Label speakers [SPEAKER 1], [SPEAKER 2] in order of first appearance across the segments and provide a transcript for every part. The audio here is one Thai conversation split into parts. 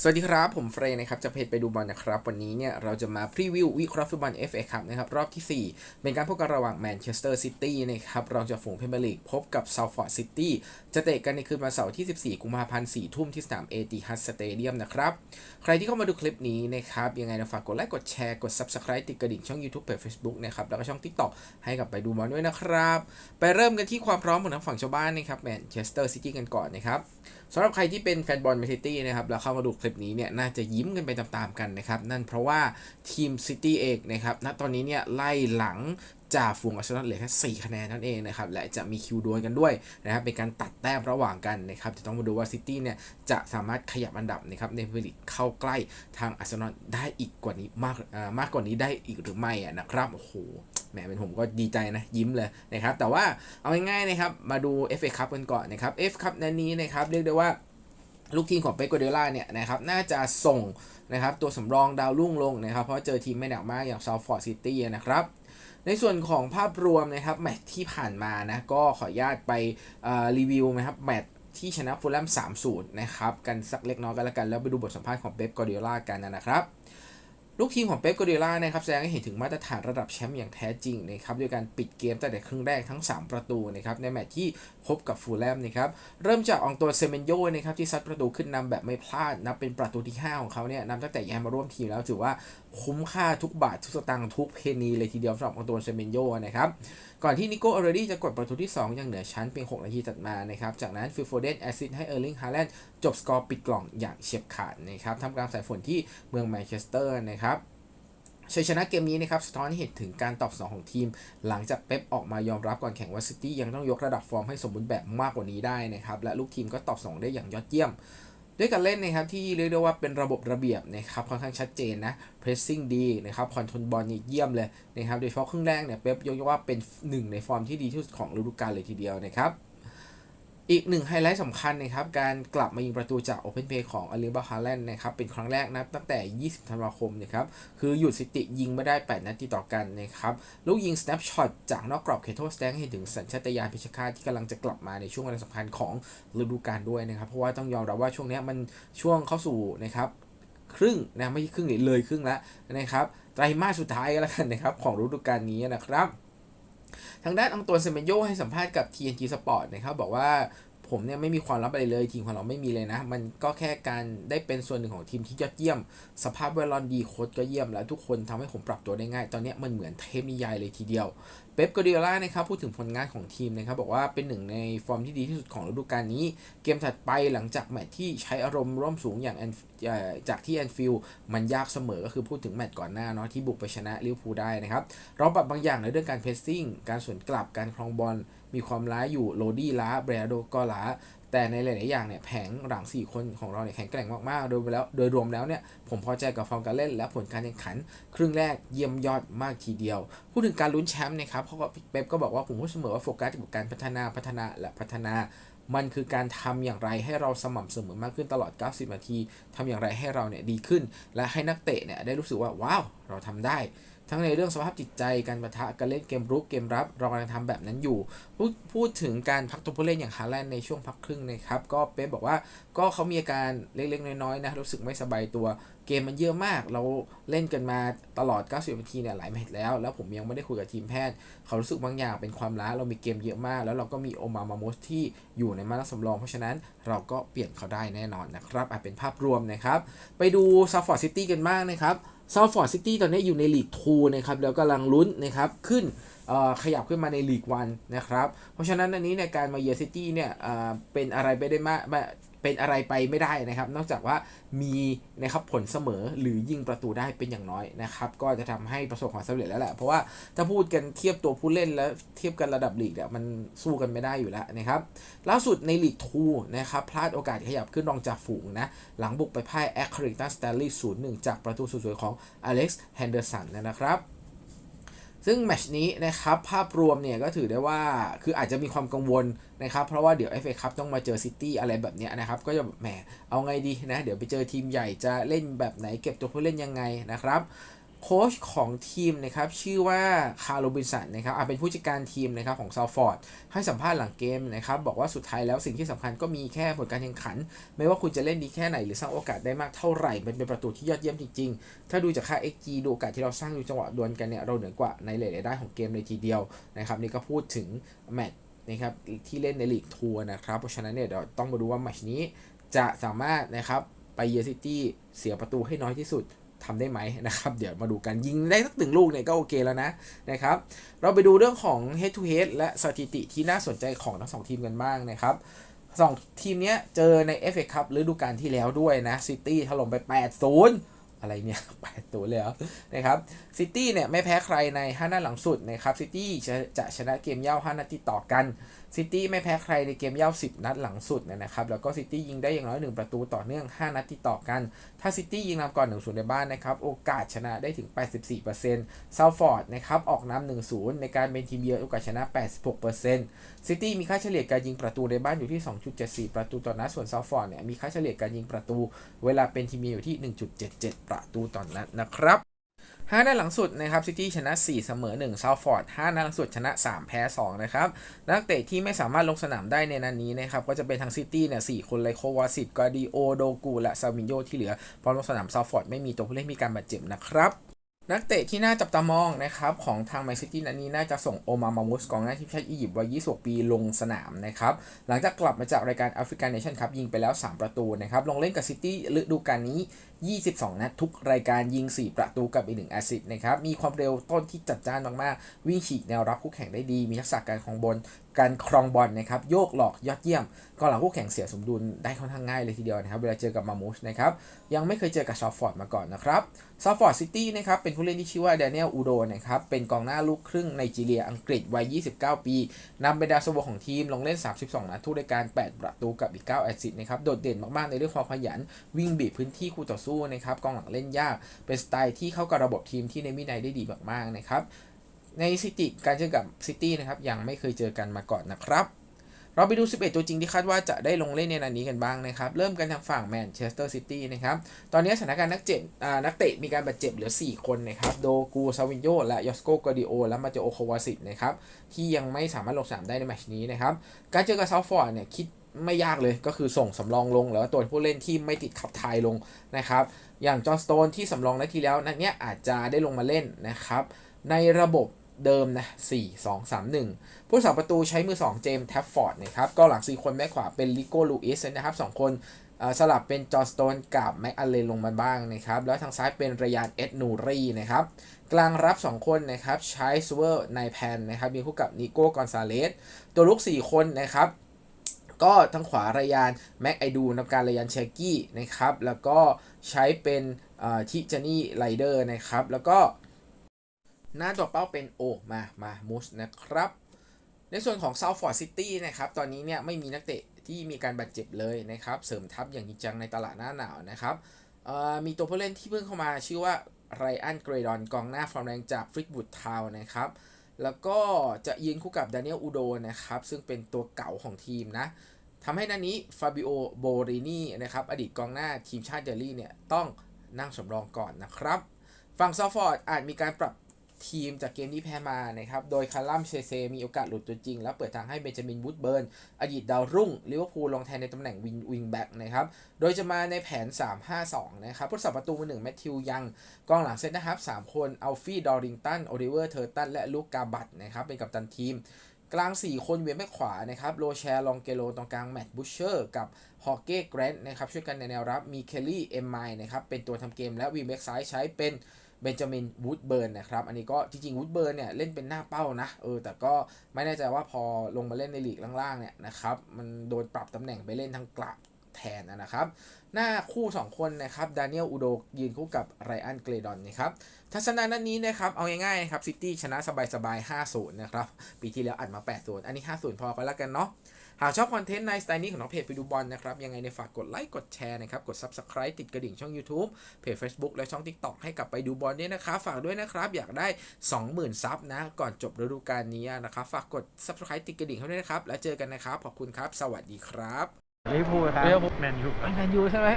[SPEAKER 1] สวัสดีครับ ผมเฟรย์นะครับจะเพจไปดูบอลนะครับ วันนี้เนี่ยเราจะมาพรีวิววิเคราะห์ฟุตบอล FA ครับนะครับรอบที่ 4 เป็นการพบกันระหว่างแมนเชสเตอร์ซิตี้นะครับรองจากฝูงพรีเมียร์ลีกพบกับซา f ฟอร์ดซิตี้จะเตะกันในคืนวันเสาร์ที่ 14 กุมภาพันธ์ 4 ทุ่มที่สนามเอติฮัดสเตเดียมนะครับ ใครที่เข้ามาดูคลิปนี้นะครับ ยังไงนะฝากกดไลค์กดแชร์กด Subscribe ติดกระดิ่งช่อง YouTube เพจ Facebook นะครับแล้วก็ช่อง TikTok ให้กับไปดูบอลด้วยนะครับไปเริ่มกันที่ความพร้อมของทั้งฝั่งชาวบ้านนะครับแมนเชสเตอร์ซิตี้กันก่อนนะครับสำหรับใครที่เป็นแฟนบอลแมนซิตี้นะครับแล้วเข้ามาดูคลิปนี้เนี่ยน่าจะยิ้มกันไปตามๆกันนะครับ นั่นเพราะว่าทีมซิตี้เองนะครับณตอนนี้เนี่ยไล่หลังจากฝูงอาร์เซนอลเหลือแค่4คะแนนนั่นเองนะครับ และจะมีคิวดวลกันด้วยนะครับเป็นการตัดแต้มระหว่างกันนะครับจะต้องมาดูว่าซิตี้เนี่ยจะสามารถขยับอันดับนะครับในพรีเมียร์ลีกเข้าใกล้ทางอาร์เซนอลได้อีกกว่านี้มากอ่ามากกว่านี้ได้อีกหรือไม่อะนะครับโอ้โหแหมเป็นผมก็ดีใจนะยิ้มเลยนะครับแต่ว่าเอาง่ายๆนะครับมาดู FA Cup กันก่อนนะครับ F Cup นั้นนี้นะครับเรียกได้ว่า ลูกทีมของเป๊กกัวเดล่าเนี่ยนะครับน่าจะส่งนะครับตัวสำรองดาวรุ่งลงนะครับเพราะเจอทีมไม่หนักมากอย่างซาวฟอร์ดซิตี้นะครับในส่วนของภาพรวมนะครับแมตช์ที่ผ่านมานะก็ขออนุญาตไปอ่อรีวิวนะครับแมตช์ที่ชนะฟูลแลม3-0นะครับกันสักเล็กน้อยกันแล้วกัน แล้วไปดูบทสัมภาษณ์ของเป๊ปกอร์ดล่ากันนะครับ ลูกทีมของเป๊ปกัวเดล่านะครับแสดงให้เห็นถึงมาตรฐานระดับแชมป์อย่างแท้จริงนะครับด้วยการปิดเกมตั้งแต่ครึ่งแรกทั้ง 3 ประตูนะครับในแมตช์ที่พบกับฟูลแลมนะครับเริ่มจากอองตัวเซเมนโยนะครับที่ซัดประตูขึ้นนำแบบไม่พลาดนับเป็นประตูที่ 5 ของเขาเนี่ยนำตั้งแต่ย้ายมาร่วมทีมแล้วถือว่าคุ้มค่าทุกบาททุกสตางค์ทุกเพนีเลยทีเดียวสำหรับอองตัวเซเมนโยนะครับก่อนที่นิโก้อเรดี้จะกดประตูที่ 2 อย่างเหนือชั้นเพียง 6 นาทีตัดมานะครับจากนั้นฟิลโฟเดนแอซิดให้เออร์ลิงฮาแลนด์จบสกอร์ปิดกล่องอย่างเฉียบขาดนะครับทำกลางสายฝนที่เมืองแมนเชสเตอร์นะครับชัยชนะเกมนี้นะครับสะท้อนให้เห็นถึงการตอบสนองของทีม หลังจากเป๊ปออกมายอมรับก่อนแข่งว่าซิตี้ยังต้องยกระดับฟอร์มให้สมบูรณ์แบบมากกว่านี้ได้นะครับและลูกทีมก็ตอบสนองได้อย่างยอดเยี่ยม ด้วยการเล่นนะครับที่เรียกได้ว่าเป็นระบบระเบียบนะครับค่อนข้างชัดเจนนะ pressing ดีนะครับคอนโทรลบอลนี่เยี่ยมเลยนะครับโดยเฉพาะครึ่งแรกเนี่ยเป๊ปยกว่าเป็นหนึ่งในฟอร์มที่ดีที่สุดของฤดูกาลเลยทีเดียวนะครับ อีกหนึ่งไฮไลท์สำคัญนะครับ การกลับมายิงประตูจาก Open Play ของอลิบาฮาแลนด์นะครับ เป็นครั้งแรกนะตั้งแต่ 20 ธันวาคมนะครับ คือหยุดสิติยิงไม่ได้ 8 นัดติดต่อกันนะครับ ลูกยิง snapshot จากนอกกรอบเขตโทษแสดงให้เห็นถึงสัญชาตญาณพิชฆาตที่กำลังจะกลับมาในช่วงเวลาสำคัญของฤดูกาลด้วยนะครับ เพราะว่าต้องยอมรับว่าช่วงนี้มันช่วงเข้าสู่นะครับครึ่งนะไม่ใช่ครึ่งเลยเลยครึ่งแล้วนะครับไตรมาสสุดท้ายแล้วกันนะครับของฤดูกาลนี้นะครับ ทางด้านอังตวนเซเมโยให้สัมภาษณ์กับ TNG Sport นะครับบอกว่า ผมเนี่ยไม่มีความลับอะไรเลยทีมของเราไม่มีเลยนะ มันก็แค่การได้เป็นส่วนหนึ่งของทีมที่ยอดเยี่ยม สภาพแวดล้อมดีโค้ชก็เยี่ยม แล้วทุกคนทำให้ผมปรับตัวได้ง่าย ตอนนี้มันเหมือนเทพนิยายเลยทีเดียวเป๊ปกวาร์ดิโอล่านะครับพูดถึงผลงานของทีมนะครับบอกว่าเป็นหนึ่งในฟอร์มที่ดีที่สุดของฤดูกาลนี้ เกมถัดไปหลังจากแมตช์ที่ใช้อารมณ์ร่วมสูงอย่าง Anf- เอ่อจากที่แอนฟิลมันยากเสมอก็คือพูดถึงแมตช์ก่อนหน้าเนาะที่บุกไปชนะลิเวอร์พูลได้นะครับเราปรับบางอย่างในเรื่องการเพสซิ่งการสวนกลับการครองบอลมีความล้าอยู่โรดี้ล้าเบรโดก็ล้าแต่ในหลาย ๆ อย่างเนี่ยแผงหลัง 4 คนของเราเนี่ยแข็งแกร่งมาก ๆ โดยแล้วโดยรวมแล้วเนี่ยผมพอใจกับฟอร์มการเล่นและผลการแข่งขัน ครึ่งแรกเยี่ยมยอดมากทีเดียว พูดถึงการลุ้นแชมป์นะครับเขาก็เป๊ปก็บอกว่าผมพูดเสมอว่าโฟกัสกับการพัฒนาพัฒนาและพัฒนามันคือการทำอย่างไรให้เราสม่ำเสมอมากขึ้นตลอด 90 นาทีทำอย่างไรให้เราเนี่ยดีขึ้น และให้นักเตะเนี่ยได้รู้สึกว่าว้าว เราทำได้ ทั้งในเรื่องสภาพจิตใจการปะทะการเล่นเกมรุกเกมรับเรากำลังทำแบบนั้นอยู่ พูดพูดถึงการพักตัวผู้เล่นอย่างฮาแลนด์ในช่วงพักครึ่งนะครับ ก็เป๊ปบอกว่าก็เขามีอาการเล็กๆ น้อยๆนะรู้สึกไม่สบายตัวเกมมันเยอะมาก เราเล่นกันมาตลอด 90 นาทีเนี่ยหลายแมตช์แล้ว แล้วผมยังไม่ได้คุยกับทีมแพทย์ เขารู้สึกบางอย่างเป็นความล้า เรามีเกมเยอะมาก แล้วเราก็มีโอมามาโมสที่อยู่ในมาตรสำรอง เพราะฉะนั้นเราก็เปลี่ยนเขาได้แน่นอนนะครับอะเป็นภาพรวมนะครับ ไปดูซาฟอร์ดซิตี้กันบ้างนะครับซาฟอร์ดซิตี้ตอนนี้อยู่ในลีก2นะครับแล้วกำลังลุ้นนะครับขึ้นขยับขึ้นมาในลีกวันนะครับ เพราะฉะนั้นอันนี้ในการมาเยือนซิตี้เนี่ยเอ่อเป็นอะไรไปได้มากไม่ เป็นอะไรไปไม่ได้นะครับ นอกจากว่ามีนะครับผลเสมอหรือยิงประตูได้เป็นอย่างน้อยนะครับ ก็จะทำให้ประสบความสำเร็จแล้วแหละเพราะว่าถ้าพูดกันเทียบตัวผู้เล่นแล้วเทียบกันระดับลีกเนี่ยมันสู้กันไม่ได้อยู่แล้วนะครับล่าสุดในลีก2นะครับพลาดโอกาสขยับขึ้นรองจากฝูงนะหลังบุกไปพ่ายแอคริตันสแตนลีย์0-1จากประตูสวยๆของอเล็กซ์แฮนเดอร์สันนะครับ ซึ่งแมชนี้นะครับภาพรวมเนี่ยก็ถือได้ว่าคืออาจจะมีความกังวลนะครับเพราะว่าเดี๋ยว FA คับต้องมาเจอซิตี้อะไรแบบนี้นะครับก็จะแบบแหมเอาไงดีนะเดี๋ยวไปเจอทีมใหญ่จะเล่นแบบไหนเก็บตัวผู้เล่นยังไงนะครับ โค้ชของทีมนะครับชื่อว่าคาร์ลบินสันนะครับอะเป็นผู้จัดการทีมนะครับของซาวฟอร์ดให้สัมภาษณ์หลังเกมนะครับบอกว่าสุดท้ายแล้วสิ่งที่สำคัญก็มีแค่ผลการแข่งขัน ไม่ว่าคุณจะเล่นดีแค่ไหนหรือสร้างโอกาสได้มากเท่าไหร่มันเป็นประตูที่ยอดเยี่ยมจริงๆ ถ้าดูจากค่า XG ดูโอกาสที่เราสร้างอยู่จังหวะดวลกันเนี่ยเราเหนือกว่าในหลายๆด้านของเกมเลยทีเดียวนะครับนี่ก็พูดถึงแมตช์นะครับที่เล่นในลีกทัวร์นะครับเพราะฉะนั้นเนี่ยเดี๋ยวต้องมาดูว่าแมตช์นี้จะสามารถนะครับไปเยอร์ซิตี้เสียประตูให้น้อยที่สุด ทำได้ไหมนะครับเดี๋ยวมาดูกันยิงได้สักหนึ่งลูกเนี่ยก็โอเคแล้วนะนะครับเราไปดูเรื่องของ head to head และสถิติที่น่าสนใจของทั้งสองทีมกันบ้างนะครับสองทีมเนี้ยเจอใน FA Cup ฤดูกาลที่แล้วด้วยนะซิตี้ถล่มไป 8-0 อะไรเนี่ย 8-0 เลยเหรอนะครับซิตี้เนี่ยไม่แพ้ใครใน 5 นัดหลังสุดนะครับซิตี้จะจะชนะเกมเย่า 5 นัดติดต่อกัน ซิตี้ไม่แพ้ใครในเกมเย่า 10 นัดหลังสุดนะครับ แล้วก็ซิตี้ยิงได้อย่างน้อย 1 ประตูต่อเนื่อง 5 นัดติดต่อกัน ถ้าซิตี้ยิงนำก่อน1 0ในบ้านนะครับ โอกาสชนะได้ถึง 84%ซาฟอร์ดนะครับ ออกนำ1 0 ในการเป็นทีมเยือนโอกาสชนะ 86%ซิตี้มีค่าเฉลี่ยการยิงประตูในบ้านอยู่ที่ 2.74 ประตูต่อนัด ส่วนเซาฟอร์ดเนี่ยมีค่าเฉลี่ยการยิงประตู เวลาเป็นทีมเยือนอยู่ที่ 1.77 ประตูต่อนัดนะครับ ห้านัดหลังสุดนะครับซิตี้ชนะ 4 เสมอ1ซาวฟอร์ด5นัดหลังสุดชนะ 3 แพ้ 2 นะครับ นักเตะที่ไม่สามารถลงสนามได้ในนัดนนี้นะครับก็จะเป็นทางซิตี้เนี่ยสคนเลยโควาสิตกาดิโอโดกูและซาวินโยที่เหลือพราะลงสนามซาวฟอร์ดไม่มีตัวผู้เล่นมีการบาดเจ็บนะครับนักเตะที่น่าจับตามองนะครับของทางแมนซิตี้นัดนี้น่าจะส่งโอมามามุสกองหน้าทีมชาติอียิปต์วัย 26 ปีลงสนามนะครับหลังจากกลับมาจากรายการแอฟริกันเนชั่นคัพยิงไปแล้ว 3 ประตูนะครับลงเล่นกับซิตี้ฤดูกาลนี้ 22 นัดทุกรายการยิง 4 ประตูกับอีกหนึ่งแอสซิสต์นะครับ มีความเร็วต้นที่จัดจ้านมากๆ วิ่งฉีกแนวรับคู่แข่งได้ดี มีทักษะการครองบอลการครองบอลนะครับ โยกหลอกยอดเยี่ยมก็หลังคู่แข่งเสียสมดุลได้ค่อนข้างง่ายเลยทีเดียวนะครับ เวลาเจอกับมามูชนะครับ ยังไม่เคยเจอกับชอฟฟอร์ดมาก่อนนะครับซอฟฟอร์ดซิตี้นะครับ เป็นผู้เล่นที่ชื่อว่าเดน i อลอูโดนะครับ เป็นกองหน้าลูกครึ่งไนจีเรียอังกฤษวัย 29 ปีนำเป็นดาวซันโวของทีมลงเล่น 32 นัดทุกรายการ 8 ประตูกับอีก 9 แอสซิสต์นะครับ โดดเด่นมากๆในเรื่องความขยัน วิ่งบีบพื้นที่คู่ต่อสู้นะครับกองหลังเล่นยาก เป็นสไตล์ที่เข้ากับระบบทีมที่ในวินัยได้ดีมากๆนะครับในซิตี้การเจอกับซิตี้นะครับยังไม่เคยเจอกันมาก่อนนะครับเราไปดู 11 ตัวจริงที่คาดว่าจะได้ลงเล่นในนัดนี้กันบ้างนะครับ เริ่มกันทางฝั่งแมนเชสเตอร์ซิตี้นะครับ ตอนนี้สถานการณ์นักเจ็บนักเตะมีการบาดเจ็บเหลือ 4 คนนะครับ โดกูซาวินโยและยอสโกกอดิโอ และมาเจโอโควาสิตนะครับ ที่ยังไม่สามารถลงสนามได้ในแมตช์นี้นะครับ การเจอกับซาฟอร์ดเนี่ยคิด ไม่ยากเลยก็คือส่งสำรองลงหรือว่าตัวผู้เล่นที่ไม่ติดขับทายลงนะครับ อย่างจอห์สโตนที่สำรองนัดที่แล้วนัดเนี้ยอาจจะได้ลงมาเล่นนะครับ ในระบบเดิมนะ 4 2 3 1 ผู้สาประตูใช้มือ 2 เจมส์แท็บฟอร์ดนะครับก็หลัง 4 คนแบ็คขวาเป็นลิโก้ลูอิสนะครับ 2 คนสลับเป็นจอร์สโตนกับแม็กอเลนลงมาบ้างนะครับ แล้วทางซ้ายเป็นรยานเอ็ดนูรีนะครับ กลางรับ 2 คนนะครับใช้ซูเวอร์ในแพนนะครับมีคู่กับนิโก้กอนซาเลสตัวลุก 4 คนนะครับ ก็ทางขวารายานแม็กไอดูนำการรายานเชกี้นะครับ แล้วก็ใช้เป็นทิจานี่ไรเดอร์นะครับ แล้วก็หน้าตัวเป้าเป็นโอมามามูสนะครับ ในส่วนของ Southford City นะครับ ตอนนี้เนี่ยไม่มีนักเตะที่มีการบาดเจ็บเลยนะครับ เสริมทัพอย่างจริงจังในตลาดหน้าหนาวนะครับมีตัวผู้เล่นที่เพิ่งเข้ามาชื่อว่าไรอันเกรดอนกองหน้าฟอร์มแรงจากฟริกบุตทาวนะครับแล้วก็จะยืนคู่กับดานิเอลอูโดนะครับ ซึ่งเป็นตัวเก่าของทีมนะ ทำให้นันนี้ฟาบิโอโบรินีนะครับอดีตกองหน้าทีมชาติเดลี่เนี่ยต้องนั่งสำรองก่อนนะครับ ฝั่งซอฟฟอร์ดอาจมีการปรับทีมจากเกมที่แพ้มานะครับ โดยคาร์ลัมเชเซมีโอกาสหลุดตัวจริง แล้วเปิดทางให้เบนจามินวูดเบิร์น อดีตดาวรุ่งลิเวอร์พูลลงแทนในตำแหน่งวิงวิงแบ็กนะครับ โดยจะมาในแผน 3-5-2 นะครับผู้สับประตูมือหนึ่งแมทธิวยัง กองหลังเซตนะครับ 3 คนอัลฟี่ ดอริงตัน โอลิเวอร์ เทอร์ตัน และลูกกาบัตนะครับ เป็นกัปตันทีม กลาง 4 คนเวียนแม่ขวานะครับโรแชร์ลองเกโลตรงกลางแมตต์บูชเชอร์กับฮอเก้แกรนด์นะครับช่วยกันในแนวรับมีเคลลี่เอ็มไมนะครับเป็นตัวทำเกมและวีแบ็กซ้ายใช้เป็นเบนจามินวูดเบิร์นนะครับอันนี้ก็จริงๆวูดเบิร์นเนี่ยเล่นเป็นหน้าเป้านะเออแต่ก็ไม่แน่ใจว่าพอลงมาเล่นในลีกล่างๆเนี่ยนะครับมันโดนปรับตำแหน่งไปเล่นทางกลับ แทนนะครับ หน้าคู่ 2 คนนะครับดานิเอลอูโดยืนคู่กับไรอันเกรดอนนะครับทัศนานัดนี้นะครับเอาง่ายๆครับซิตี้ชนะสบายๆ5-0นะครับปีที่แล้วอัดมา8-0อันนี้5-0พอกันแล้วกันเนาะหากชอบคอนเทนต์ในสไตล์นี้ของน้องเพจไปดูบอลนะครับ ยังไงในฝากกดไลค์กดแชร์นะครับ กด Subscribe ติดกระดิ่งช่อง YouTube เพจ Facebook และช่อง TikTok ให้กลับไปดูบอลด้วยนะครับ ฝากด้วยนะครับ อยากได้ 20,000 ซับนะ ก่อนจบฤดูกาลนี้นะครับ ฝากกด Subscribe ติดกระดิ่งให้ด้วยนะครับ แล้วเจอกันนะครับ ขอบคุณครับ สวัสดีครับ
[SPEAKER 2] ลิเวอร์พูลครับ
[SPEAKER 1] ลิเวอร์พูล
[SPEAKER 2] แมนยู
[SPEAKER 1] แมนยูใช่ไหม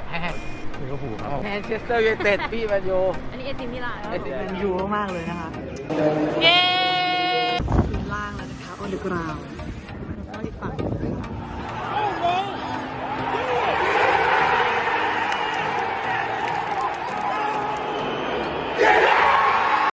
[SPEAKER 2] ลิเวอร์พูลครับ
[SPEAKER 1] แมนเชสเตอร์ยูไนเต็ดพี่แมนยู
[SPEAKER 3] อันนี้เอซิมิลาน
[SPEAKER 1] เอซิ
[SPEAKER 4] เป็นยูมากๆเลยนะคะ
[SPEAKER 3] เย้
[SPEAKER 4] พื้นล่างแล้วนะคะ on the ground